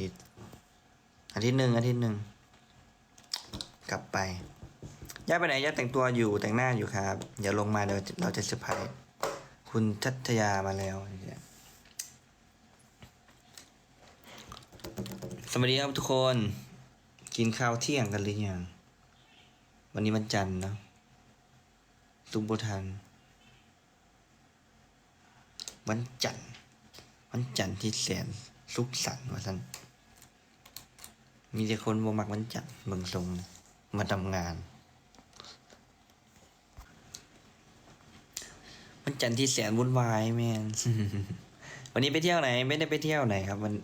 ทิตย์หนึ่งอาทิตย์หนึ่งกลับไปย่าไปไหนย่าแต่งตัวอยู่แต่งหน้าอยู่ครับอย่าลงมาเดี๋ยวเราจะเซอร์ไพรส์คุณทัตยามาแล้วสวัสดีครับทุกคน กินข้าวเที่ยงกันหรือยังวันนี้วันจันทร์เนอะตุ้มโบทันวันจันทร์วันจันทร์ที่แสน สุขสันต์ว่าสันมีแต่คนบ่มักวันจันทร์เบิ่งทรงมาทำงานวันจันทร์ที่แสนวุ่นวายแมนวันนี้ไปเที่ยวไหน ไม่ได้ไปเที่ยวไหนครับ วัน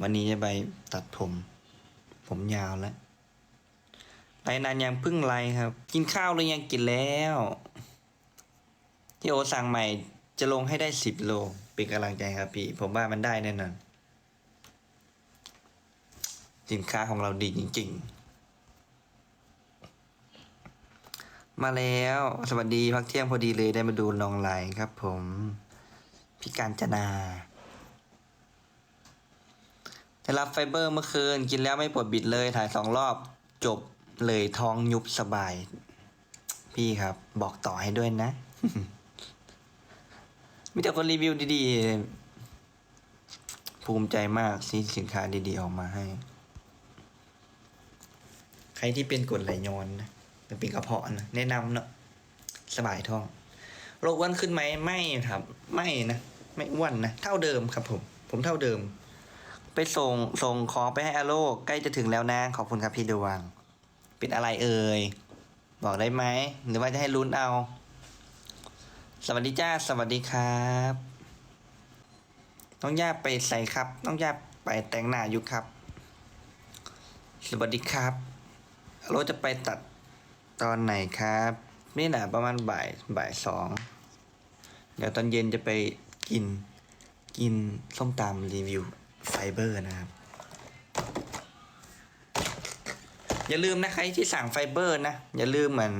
วันนี้จะไปตัดผม ผมยาวแล้วไปนานยังพึ่งไรครับ กินข้าวหรือยังกินแล้วที่โอสั่งใหม่จะลงให้ได้สิบโลเป็นกำลังใจครับพี่ ผมว่ามันได้แน่นอน สินค้าของเราดีจริง ๆ มาแล้วสวัสดีพักเที่ยงพอดีเลยได้มาดูน้องไลน์ครับ ผมพี่การจนาได้รับไฟเบอร์เมื่อคืน กินแล้วไม่ปวดบิดเลย ถ่ายสองรอบจบเลยท้องยุบสบาย พี่ครับ บอกต่อให้ด้วยนะ มีแต่คนรีวิวดีๆ ภูมิใจมากที่สินค้าดีๆ ออกมาให้ ใครที่เป็นกรดไหลย้อนนะเป็นกระเพาะนะแนะนำเนาะสบายท้อง โรคอ้วนขึ้นไหมไม่ครับ ไม่นะไม่อ้วนนะเท่าเดิมครับ ผม ผมเท่าเดิม ไปส่งส่งของไปให้อาโลใกล้จะถึงแล้วนะขอบคุณครับพี่ดวงเป็นอะไรเอ่ยบอกได้ไหมหรือว่าจะให้ลุ้นเอา สวัสดีจ้าสวัสดีครับน้องย่าไปใส่ครับน้องย่าไปแต่งหน้าอยู่ครับ สวัสดีครับ ราจะไปตัดตอนไหนครับ นี่แหละประมาณบ่ายบ่ายสองเดี๋ยวตอนเย็นจะไปกินกินส้มตำรีวิวไฟเบอร์นะครับ อย่าลืมนะใครที่สั่งไฟเบอร์นะ อย่าลืมเหมือน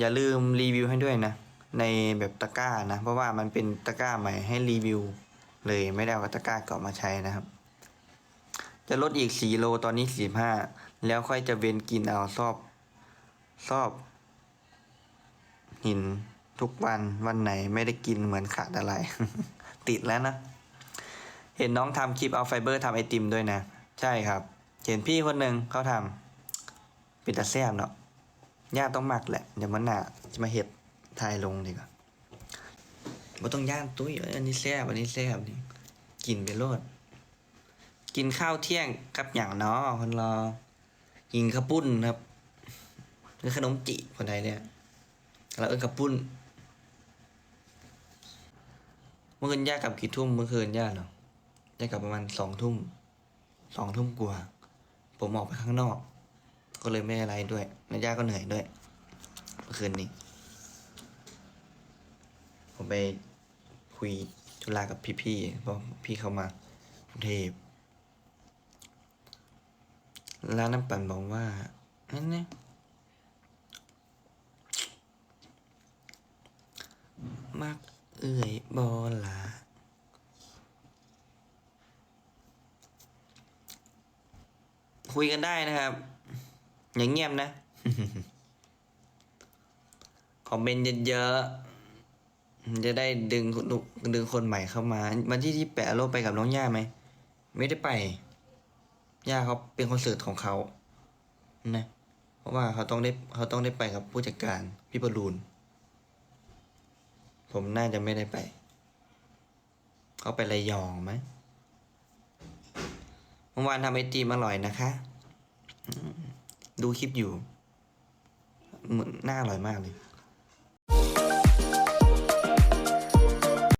อย่าลืมรีวิวให้ด้วยนะ ในแบบตะกร้านะ เพราะว่ามันเป็นตะกร้าใหม่ให้รีวิว เลยไม่ได้เอาตะกร้าเก่ามาใช้นะครับ จะลดอีกสี่โลตอนนี้สี่ห้า แล้วค่อยจะเว้นกินเอาซอบ ซอบ หินทุกวันวันไหนไม่ได้กินเหมือนขาดอะไร ติดแล้วนะ เห็นน้องทำคลิปเอาไฟเบอร์ทำไอติมด้วยนะ ใช่ครับ เห็นพี่คนหนึ่งเขาทำเป็นตาแซ่บเนาะย่าต้องหมักแหละ เดี๋ยวมันหนาจะมาเห็ดทายลงดีกว่าบ่ต้องย่านตุ้ยอันนี้แซ่บอันนี้แซ่บนี่กินไปโลด กินข้าวเที่ยงกับอย่างเนาะคนรอ กินข้าวปุ้นครับหรือขนมจีคนไทยเนี่ยเราเอิ้นข้าวปุ้น เมื่อคืนย่ากลับกี่ทุ่มเมื่อคืนย่าเนาะย่ากลับประมาณสองทุ่มสองทุ่มกว่า ผมออกไปข้างนอก ก็เลยไม่อะไรด้วยแล้วย่าก็เหนื่อยด้วย เมื่อคืนนี้ ผมไปคุยธุระกับพี่ๆเพราะพี่เขามากรุงเทพ แล้วน้ำปั่นบอกว่านั่นเนี่ยมักเอื่อยบอลาคุยกันได้นะครับ อย่างเงียบนะ คอมเมนต์เยอะๆ จะได้ดึงคนดึงคนใหม่เข้ามา วันที่ที่แปะโลกไปกับน้องย่าไหม ไม่ได้ไป ย่าเขาเป็นคอนเสิร์ตของเขานะเพราะว่าเขาต้องได้เขาต้องได้ไปกับผู้จัดการพี่บอลลูน ผมน่าจะไม่ได้ไป เขาไประยองไหมเมื่อวานทำไอติมอร่อยนะคะ ดูคลิปอยู่หนน่าอร่อยมากเลย